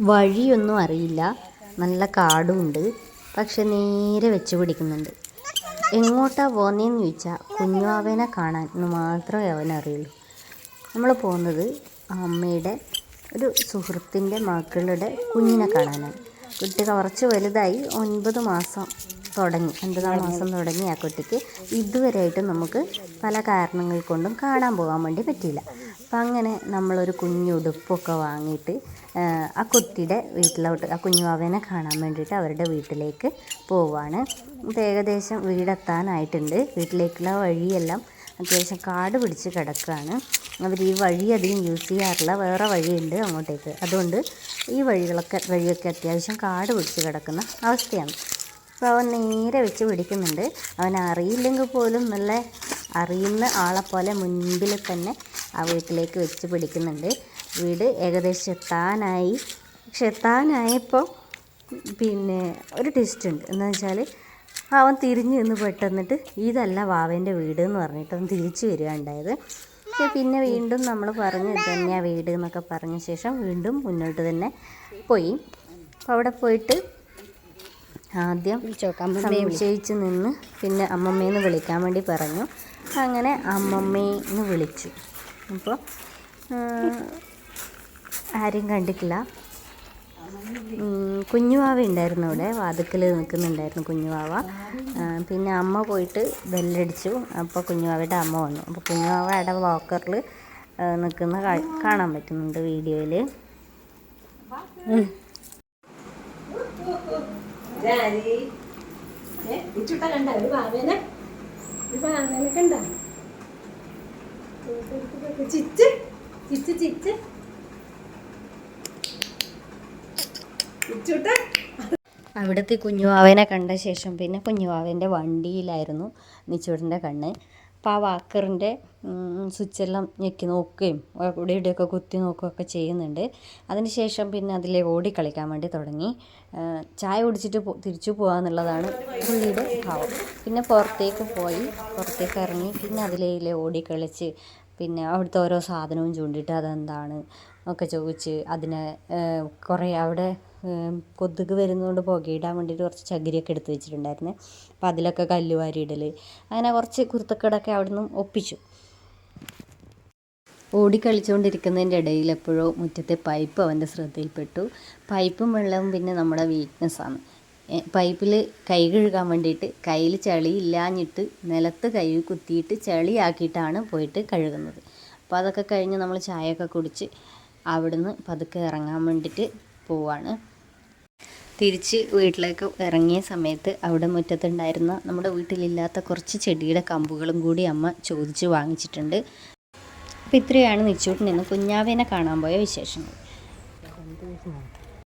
വഴിയൊന്നും അറിയില്ല. നല്ല കാടുമുണ്ട്. പക്ഷെ നേരെ വെച്ച് പിടിക്കുന്നുണ്ട്. എങ്ങോട്ടാ പോകുന്നതെന്ന് ചോദിച്ചാൽ കുഞ്ഞുവാവേനെ കാണാൻ എന്ന് മാത്രമേ അവനറിയുള്ളൂ. നമ്മൾ പോകുന്നത് അമ്മയുടെ ഒരു സുഹൃത്തിന്റെ മക്കളുടെ കുഞ്ഞിനെ കാണാനാണ്. കുട്ടി കുറച്ച് വലുതായി ഒൻപത് മാസം തുടങ്ങി. ഒൻപതാം മാസം തുടങ്ങി ആ കുട്ടിക്ക്. ഇതുവരെയായിട്ടും നമുക്ക് പല കാരണങ്ങൾ കൊണ്ടും കാണാൻ പോകാൻ വേണ്ടി പറ്റിയില്ല. അപ്പം അങ്ങനെ നമ്മളൊരു കുഞ്ഞുടുപ്പൊക്കെ വാങ്ങിയിട്ട് ആ, കുട്ടിയുടെ വീട്ടിലോട്ട് ആ കുഞ്ഞുവാവേനെ കാണാൻ വേണ്ടിയിട്ട് അവരുടെ വീട്ടിലേക്ക് പോവാണ്. ഏകദേശം വീടെത്താനായിട്ടുണ്ട്. വീട്ടിലേക്കുള്ള വഴിയെല്ലാം അത്യാവശ്യം കാട് പിടിച്ച് കിടക്കുകയാണ്. അവർ ഈ വഴി അധികം യൂസ് ചെയ്യാറില്ല. വേറെ വഴിയുണ്ട് അങ്ങോട്ടേക്ക്. അതുകൊണ്ട് ഈ വഴികളൊക്കെ വഴിയൊക്കെ അത്യാവശ്യം കാട് പിടിച്ച് കിടക്കുന്ന അവസ്ഥയാണ്. അപ്പോൾ അവൻ നേരെ വെച്ച് പിടിക്കുന്നുണ്ട്. അവൻ അറിയില്ലെങ്കിൽ പോലും നല്ല അറിയുന്ന ആളെപ്പോലെ മുൻപിൽ തന്നെ ആ വീട്ടിലേക്ക് വെച്ച് പിടിക്കുന്നുണ്ട്. വീട് ഏകദേശം എത്താനായി. പക്ഷെ എത്താനായപ്പോൾ പിന്നെ ഒരു ട്വിസ്റ്റ് ഉണ്ട്. എന്ന് വെച്ചാൽ അവൻ തിരിഞ്ഞു നിന്ന് പെട്ടെന്നിട്ട് ഇതല്ല വാവേന്റെ വീട് എന്ന് പറഞ്ഞിട്ട് അവൻ തിരിച്ചു വരിക ഉണ്ടായത് പക്ഷെ പിന്നെ വീണ്ടും നമ്മൾ പറഞ്ഞു തന്നെയാണ് വീട് എന്നൊക്കെ പറഞ്ഞ ശേഷം വീണ്ടും മുന്നോട്ട് തന്നെ പോയി. അപ്പോൾ അവിടെ പോയിട്ട് ആദ്യം സംശയിച്ച് നിന്ന് പിന്നെ അമ്മമ്മേന്ന് വിളിക്കാൻ വേണ്ടി പറഞ്ഞു. അങ്ങനെ അമ്മമ്മേന്ന് വിളിച്ചു. അപ്പോൾ ആരും കണ്ടിട്ടില്ല. കുഞ്ഞുവാവ ഉണ്ടായിരുന്നു അവിടെ. വാതുക്കൽ നിൽക്കുന്നുണ്ടായിരുന്നു കുഞ്ഞുവാവ. പിന്നെ അമ്മ പോയിട്ട് ബെല്ലടിച്ചു. അപ്പോൾ കുഞ്ഞുവാവയുടെ അമ്മ വന്നു. അപ്പോൾ കുഞ്ഞുവാവ അവിടെ വാക്കറിൽ നിൽക്കുന്ന കാണാൻ പറ്റുന്നുണ്ട് വീഡിയോയിൽ അവിടുത്തെ കുഞ്ഞുവാവേനെ കണ്ട ശേഷം പിന്നെ കുഞ്ഞുവാവേന്റെ വണ്ടിയിലായിരുന്നു നിച്ചൂടിന്റെ കണ്ണ്. അപ്പോൾ ആ വാക്കറിന്റെ സ്വിച്ചെല്ലാം ഞെക്കി നോക്കുകയും ഇവിടെ ഇവിടെയൊക്കെ കുത്തി നോക്കുകയൊക്കെ ചെയ്യുന്നുണ്ട്. അതിനുശേഷം പിന്നെ അതിലെ ഓടി കളിക്കാൻ വേണ്ടി തുടങ്ങി. ചായ കുടിച്ചിട്ട് തിരിച്ചു തിരിച്ചു പോകാന്നുള്ളതാണ് പുള്ളിയുടെ ഭാവം. പിന്നെ പുറത്തേക്ക് പോയി പുറത്തേക്ക് ഇറങ്ങി പിന്നെ അതിലെ ഓടി കളിച്ച് പിന്നെ അവിടുത്തെ ഓരോ സാധനവും ചൂണ്ടിയിട്ട് അതെന്താണ് ഒക്കെ ചോദിച്ച് അതിനെ കുറേ അവിടെ കൊതുക് വരുന്നതുകൊണ്ട് പുകയിടാൻ വേണ്ടിയിട്ട് കുറച്ച് ചകിരിയൊക്കെ എടുത്ത് വെച്ചിട്ടുണ്ടായിരുന്നു. അപ്പോൾ അതിലൊക്കെ കല്ല് വാരിയിടൽ അങ്ങനെ കുറച്ച് കുരുത്തക്കേടൊക്കെ അവിടെ നിന്നും ഒപ്പിച്ചു. ഓടിക്കളിച്ചുകൊണ്ടിരിക്കുന്നതിന്റെ ഇടയിൽ എപ്പോഴോ മുറ്റത്തെ പൈപ്പ് അവന്റെ ശ്രദ്ധയിൽപ്പെട്ടു. പൈപ്പും വെള്ളവും പിന്നെ നമ്മുടെ വീക്ക്നെസ്സാണ് പൈപ്പിൽ കൈ കഴുകാൻ വേണ്ടിയിട്ട് കയ്യിൽ ചളി ഇല്ലാഞ്ഞിട്ട് നിലത്ത് കൈ കുത്തിയിട്ട് ചളിയാക്കിയിട്ടാണ് പോയിട്ട് കഴുകുന്നത്. അപ്പോൾ അതൊക്കെ കഴിഞ്ഞ് നമ്മൾ ചായയൊക്കെ കുടിച്ച് അവിടുന്ന് പതുക്കെ ഇറങ്ങാൻ വേണ്ടിയിട്ട് പോവാണ്. തിരിച്ച് വീട്ടിലേക്ക് ഇറങ്ങിയ സമയത്ത് അവിടെ മുറ്റത്തുണ്ടായിരുന്ന നമ്മുടെ വീട്ടിലില്ലാത്ത കുറച്ച് ചെടിയുടെ കമ്പുകളും കൂടി അമ്മ ചോദിച്ച് വാങ്ങിച്ചിട്ടുണ്ട്. അപ്പോൾ ഇത്രയാണ് നിച്ചൂട്ടിൽ നിന്ന് കുഞ്ഞാവേനെ കാണാൻ പോയ വിശേഷങ്ങൾ.